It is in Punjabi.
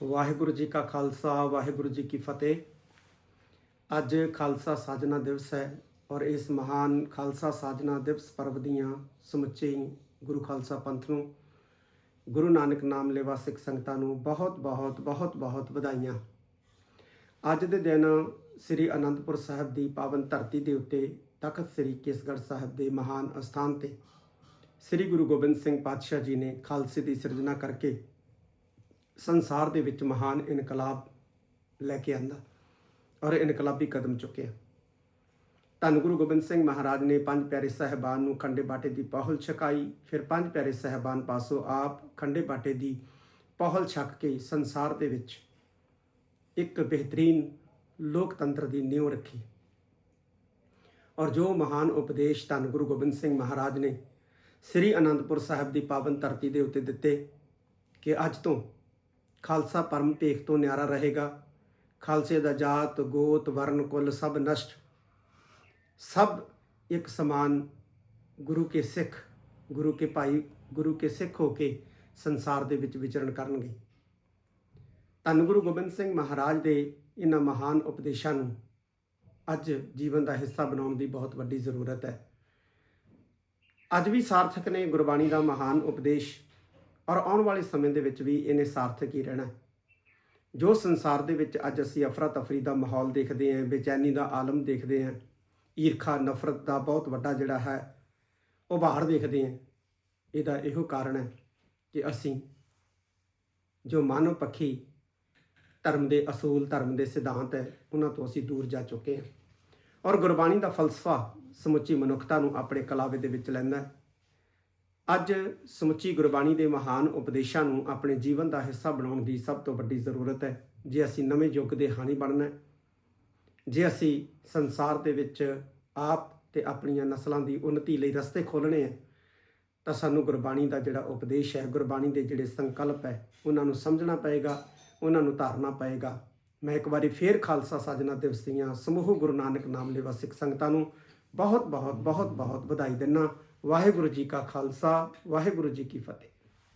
ਵਾਹਿਗੁਰੂ ਜੀ ਕਾ ਖਾਲਸਾ, ਵਾਹਿਗੁਰੂ ਜੀ ਕੀ ਫਤਿਹ। ਅੱਜ ਖਾਲਸਾ ਸਾਜਨਾ ਦਿਵਸ ਹੈ ਔਰ ਇਸ ਮਹਾਨ ਖਾਲਸਾ ਸਾਜਨਾ ਦਿਵਸ ਪਰਵ ਦੀਆਂ ਸਮੁੱਚੇ ਗੁਰੂ ਖਾਲਸਾ ਪੰਥ ਨੂੰ, ਗੁਰੂ ਨਾਨਕ ਨਾਮ ਲੇਵਾ ਸਿੱਖ ਸੰਗਤਾਂ ਨੂੰ ਬਹੁਤ ਬਹੁਤ ਬਹੁਤ ਬਹੁਤ ਵਧਾਈਆਂ। ਅੱਜ ਦੇ ਦਿਨ ਸ੍ਰੀ ਅਨੰਦਪੁਰ ਸਾਹਿਬ ਦੀ ਪਾਵਨ ਧਰਤੀ ਦੇ ਉੱਤੇ ਤਖਤ ਸ੍ਰੀ ਕੇਸਗੜ੍ਹ ਸਾਹਿਬ ਦੇ ਮਹਾਨ ਅਸਥਾਨ ਤੇ ਸ੍ਰੀ ਗੁਰੂ ਗੋਬਿੰਦ ਸਿੰਘ ਪਾਤਸ਼ਾਹ ਜੀ ਨੇ ਖਾਲਸੇ ਦੀ ਸਿਰਜਣਾ ਕਰਕੇ ਸੰਸਾਰ ਦੇ ਵਿੱਚ ਮਹਾਨ ਇਨਕਲਾਬ ਲੈ ਕੇ ਆਂਦਾ ਔਰ ਇਨਕਲਾਬੀ ਕਦਮ ਚੁੱਕਿਆ। ਧੰਨ ਗੁਰੂ ਗੋਬਿੰਦ ਸਿੰਘ ਮਹਾਰਾਜ ਨੇ ਪੰਜ ਪਿਆਰੇ ਸਹਿਬਾਨ ਨੂੰ ਖੰਡੇ ਬਾਟੇ ਦੀ ਪਹੁਲ ਛਕਾਈ, ਫਿਰ ਪੰਜ ਪਿਆਰੇ ਸਹਿਬਾਨ ਪਾਸੋਂ ਆਪ ਖੰਡੇ ਬਾਟੇ ਦੀ ਪਹਲ ਛਕ ਕੇ ਸੰਸਾਰ ਦੇ ਵਿੱਚ ਇੱਕ ਬਿਹਤਰੀਨ ਲੋਕਤੰਤਰ ਦੀ ਨੀਂਹ ਰੱਖੀ। ਔਰ ਜੋ ਮਹਾਨ ਉਪਦੇਸ਼ ਧੰਨ ਗੁਰੂ ਗੋਬਿੰਦ ਸਿੰਘ ਮਹਾਰਾਜ ਨੇ ਸ੍ਰੀ ਅਨੰਦਪੁਰ ਸਾਹਿਬ ਦੀ ਪਾਵਨ ਧਰਤੀ ਦੇ ਉੱਤੇ ਦਿੱਤੇ ਕਿ ਅੱਜ ਤੋਂ ਖਾਲਸਾ ਪਰਮ ਭੇਖ ਤੋਂ ਨਿਆਰਾ ਰਹੇਗਾ। ਖਾਲਸੇ ਦਾ ਜਾਤ, ਗੋਤ ਵਰਨ ਕੁਲ ਸਭ ਨਸ਼ਟ। ਸਭ ਇੱਕ ਸਮਾਨ ਗੁਰੂ ਕੇ ਸਿੱਖ, ਗੁਰੂ ਕੇ ਭਾਈ, ਗੁਰੂ ਕੇ ਸਿੱਖ ਹੋ ਕੇ ਸੰਸਾਰ ਦੇ ਵਿੱਚ ਵਿਚਰਨ ਕਰਨਗੇ। ਧੰਨ ਗੁਰੂ ਗੋਬਿੰਦ ਸਿੰਘ ਮਹਾਰਾਜ ਦੇ ਇਹਨਾਂ ਮਹਾਨ ਉਪਦੇਸ਼ਾਂ ਨੂੰ ਅੱਜ ਜੀਵਨ ਦਾ ਹਿੱਸਾ ਬਣਾਉਣ ਦੀ ਬਹੁਤ ਵੱਡੀ ਜ਼ਰੂਰਤ ਹੈ। ਅੱਜ ਵੀ ਸਾਰਥਕ ਨੇ ਗੁਰਬਾਣੀ ਦਾ ਮਹਾਨ ਉਪਦੇਸ਼ ਔਰ ਆਉਣ ਵਾਲੇ ਸਮੇਂ ਦੇ ਵਿੱਚ ਵੀ ਇਹਨੇ ਸਾਰਥਕ ਹੀ ਰਹਿਣਾ ਜੋ ਸੰਸਾਰ ਦੇ ਵਿੱਚ ਅੱਜ ਅਸੀਂ ਅਫਰਾ ਤਫਰੀ ਦਾ ਮਾਹੌਲ ਦੇਖਦੇ ਹਾਂ, ਬੇਚੈਨੀ ਦਾ ਆਲਮ ਦੇਖਦੇ ਹਾਂ, ਈਰਖਾ, ਨਫ਼ਰਤ ਦਾ ਬਹੁਤ ਵੱਡਾ ਜਿਹੜਾ ਹੈ, ਉਹ ਬਾਹਰ ਦੇਖਦੇ ਹਾਂ। ਇਹਦਾ ਇਹੋ ਕਾਰਨ ਹੈ ਕਿ ਅਸੀਂ ਜੋ ਮਾਨਵ ਪੱਖੀ ਧਰਮ ਦੇ ਅਸੂਲ, ਧਰਮ ਦੇ ਸਿਧਾਂਤ ਹੈ, ਉਹਨਾਂ ਤੋਂ ਅਸੀਂ ਦੂਰ ਜਾ ਚੁੱਕੇ ਹਾਂ। ਔਰ ਗੁਰਬਾਣੀ ਦਾ ਫਲਸਫਾ ਸਮੁੱਚੀ ਮਨੁੱਖਤਾ ਨੂੰ ਆਪਣੇ ਕਲਾਵੇ ਦੇ ਵਿੱਚ ਲੈਂਦਾ ਹੈ। ਅੱਜ ਸਮੁੱਚੀ ਗੁਰਬਾਣੀ ਦੇ ਮਹਾਨ ਉਪਦੇਸ਼ਾਂ ਨੂੰ ਆਪਣੇ ਜੀਵਨ ਦਾ ਹਿੱਸਾ ਬਣਾਉਣ ਦੀ ਸਭ ਤੋਂ ਵੱਡੀ ਜ਼ਰੂਰਤ ਹੈ। ਜੇ ਅਸੀਂ ਨਵੇਂ ਯੁੱਗ ਦੇ ਹਾਣੀ ਬਣਨਾ ਹੈ, ਜੇ ਅਸੀਂ ਸੰਸਾਰ ਦੇ ਵਿੱਚ ਆਪ ਤੇ ਆਪਣੀਆਂ ਨਸਲਾਂ ਦੀ ਉન્નਤੀ ਲਈ ਰਸਤੇ ਖੋਲਣੇ ਹੈ, ਤਾਂ ਸਾਨੂੰ ਗੁਰਬਾਣੀ ਦਾ ਜਿਹੜਾ ਉਪਦੇਸ਼ ਹੈ, ਗੁਰਬਾਣੀ ਦੇ ਜਿਹੜੇ ਸੰਕਲਪ ਹੈ, ਉਹਨਾਂ ਨੂੰ ਸਮਝਣਾ ਪਏਗਾ, ਉਹਨਾਂ ਨੂੰ ਧਾਰਨਾ ਪਏਗਾ। ਮੈਂ ਇੱਕ ਵਾਰੀ ਫੇਰ ਖਾਲਸਾ ਸਾਜਨਾ ਦਿਵਸ ਦੀਆਂ ਸਮੂਹ ਗੁਰੂ ਨਾਨਕ ਨਾਮ ਲੇਵਾ ਸਿੱਖ ਸੰਗਤਾਂ ਨੂੰ ਬਹੁਤ ਬਹੁਤ ਬਹੁਤ ਬਹੁਤ ਵਧਾਈ ਦਿੰਨਾ ਵਾਹਿਗੁਰੂ ਜੀ ਕਾ ਖਾਲਸਾ ਵਾਹਿਗੁਰੂ ਜੀ ਕੀ ਫਤਿਹ।